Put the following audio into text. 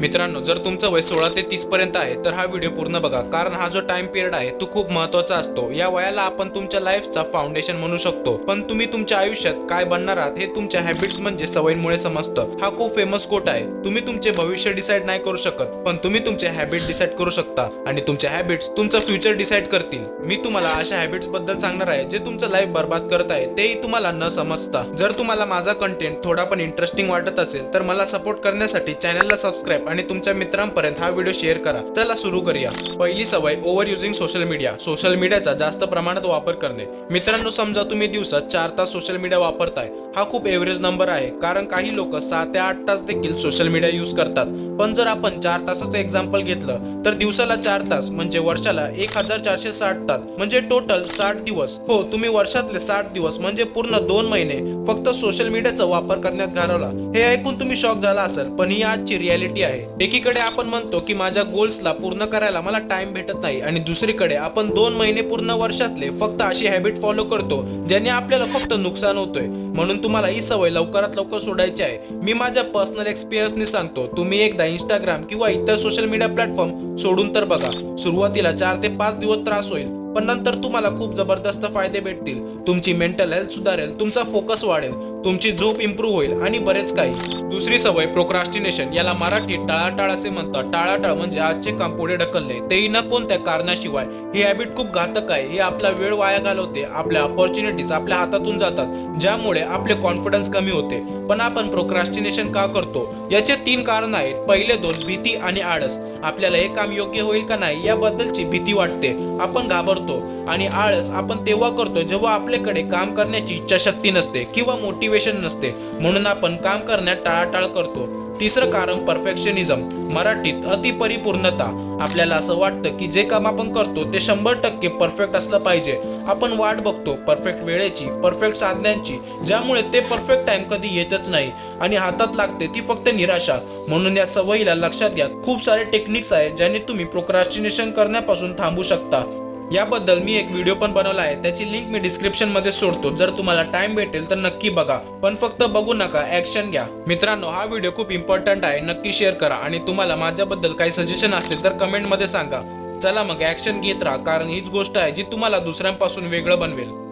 मित्रांनो जर तुमचं वय सोळा ते तीस पर्यंत आहे तर हा व्हिडिओ पूर्ण बघा. कारण हा जो टाइम पिरियड आहे तो खूप महत्त्वाचा असतो. या वयाला आपण तुमच्या लाईफचा फाउंडेशन म्हणू शकतो. पण तुम्ही तुमच्या आयुष्यात काय बनणार आहात हे तुमच्या हॅबिट्स म्हणजे सवयींमुळे समजतं. हा खूप फेमस कोट आहे. तुम्ही तुमचे भविष्य डिसाईड नाही करू शकत पण तुम्ही तुमचे हॅबिट डिसाईड करू शकता. आणि तुमच्या हॅबिट्स तुमचं फ्युचर डिसाईड करतील. मी तुम्हाला अशा हॅबिट्सबद्दल सांगणार आहे जे तुमचं लाईफ बर्बाद करत आहे तेही तुम्हाला न समजता. जर तुम्हाला माझा कंटेंट थोडा पण इंटरेस्टिंग वाटत असेल तर मला सपोर्ट करण्यासाठी चॅनलला सबस्क्राईब आणि तुमच्या मित्रांपर्यंत हा व्हिडिओ शेअर करा. चला सुरू करूया. पहिली सवय over using social media social मीडियाचा जास्त प्रमाणात वापर करणे. मित्रांनो समजा तुम्ही दिवसात चार तास सोशल मीडिया वापरताय. हा खूप एव्हरेज नंबर आहे कारण काही लोक सहा ते आठ तास देखील सोशल मीडिया यूज करतात. पण जर आपण चार तासाचं एक्झाम्पल घेतलं तर दिवसाला चार तास म्हणजे वर्षाला एक हजार चारशे साठ तास म्हणजे टोटल साठ दिवस. हो तुम्ही वर्षातले साठ दिवस म्हणजे पूर्ण दोन महिने फक्त सोशल मीडियाचा वापर करण्यात घालवला. हे ऐकून तुम्ही शॉक झाला असेल पण ही आजची रियालिटी आहे. एकीकडे आपण म्हणतो की माझ्या गोल्सला पूर्ण करायला मला टाइम भेटत नाही आणि दुसरीकडे आपण दोन महिने पूर्ण वर्षातले फक्त अशी हॅबिट फॉलो करतो ज्याने आपल्याला फक्त नुकसान होतोय. म्हणून तुम्हाला ही सवय लवकरात लवकर सोडायची आहे. मी माझ्या पर्सनल एक्सपिरियन्सने सांगतो तुम्ही एकदा इंस्टाग्राम किंवा इतर सोशल मीडिया प्लॅटफॉर्म सोडून तर बघा. सुरुवातीला चार ते पाच दिवस त्रास होईल. पण नंतर तुम्हाला खूप जबरदस्त फायदे भेटतील. तुमची मेंटल हेल्थ सुधारेल तुमचा फोकस वाढेल तुमची झोप इम्प्रूव्ह होईल आणि बरेच काही. दुसरी सवय प्रोक्रास्टिनेशन याला मराठीत टाळाटाळ असे म्हणतात. टाळाटाळ म्हणजे आजचे काम पुढे ढकलले तेही न कोणत्या कारणाशिवाय. ही हॅबिट खूप घातक आहे. हे आपला वेळ वाया घालवते. आपल्या अपॉर्च्युनिटीज आपल्या हातातून जातात. ज्यामुळे आपले कॉन्फिडन्स कमी होते. पण आपण प्रोक्रास्टिनेशन का करतो? याचे तीन कारण आहेत. पहिले दोन भीती आणि आळस. आपल्याला हे काम योग्य होईल का नाही याबद्दलची भीती वाटते. आपण घाबरतो आणि आळस आपण तेव्हा करतो जेव्हा आपल्याकडे काम करण्याची इच्छाशक्ती नसते किंवा मोटिवेशन नसते. म्हणून आपण काम करण्यात टाळाटाळ करतो. तिसरं कारण परफेक्शनिझम मराठीत अतिपरिपूर्णता. आपल्याला असं वाटतं की जे काम आपण करतो ते शंभर टक्के परफेक्ट असलं पाहिजे. आपण वाट बघतो परफेक्ट वेळेची परफेक्ट साधनांची ज्यामुळे ते परफेक्ट टाइम कधी येतच नाही. आणि हातात लागते ती फक्त निराशा. म्हणून या सवयीला लक्षात घ्या खूप सारे टेक्निक्स आहेत ज्याने तुम्ही प्रोक्रास्टिनेशन करण्यापासून थांबू शकता. याबद्दल मी एक व्हिडिओ पण बनवला आहे. त्याची लिंक मी डिस्क्रिप्शनमध्ये सोडतो. जर तुम्हाला टाइम भेटेल तर नक्की बघा. पण फक्त बघू नका ऍक्शन घ्या. मित्रांनो हा व्हिडिओ खूप इम्पॉर्टंट आहे. नक्की शेअर करा. आणि तुम्हाला माझ्याबद्दल काही सजेशन असतील तर कमेंटमध्ये सांगा. चला मग ऍक्शन घेत राहा. कारण हीच गोष्ट आहे जी तुम्हाला दुसऱ्यांपासून वेगळं बनवेल.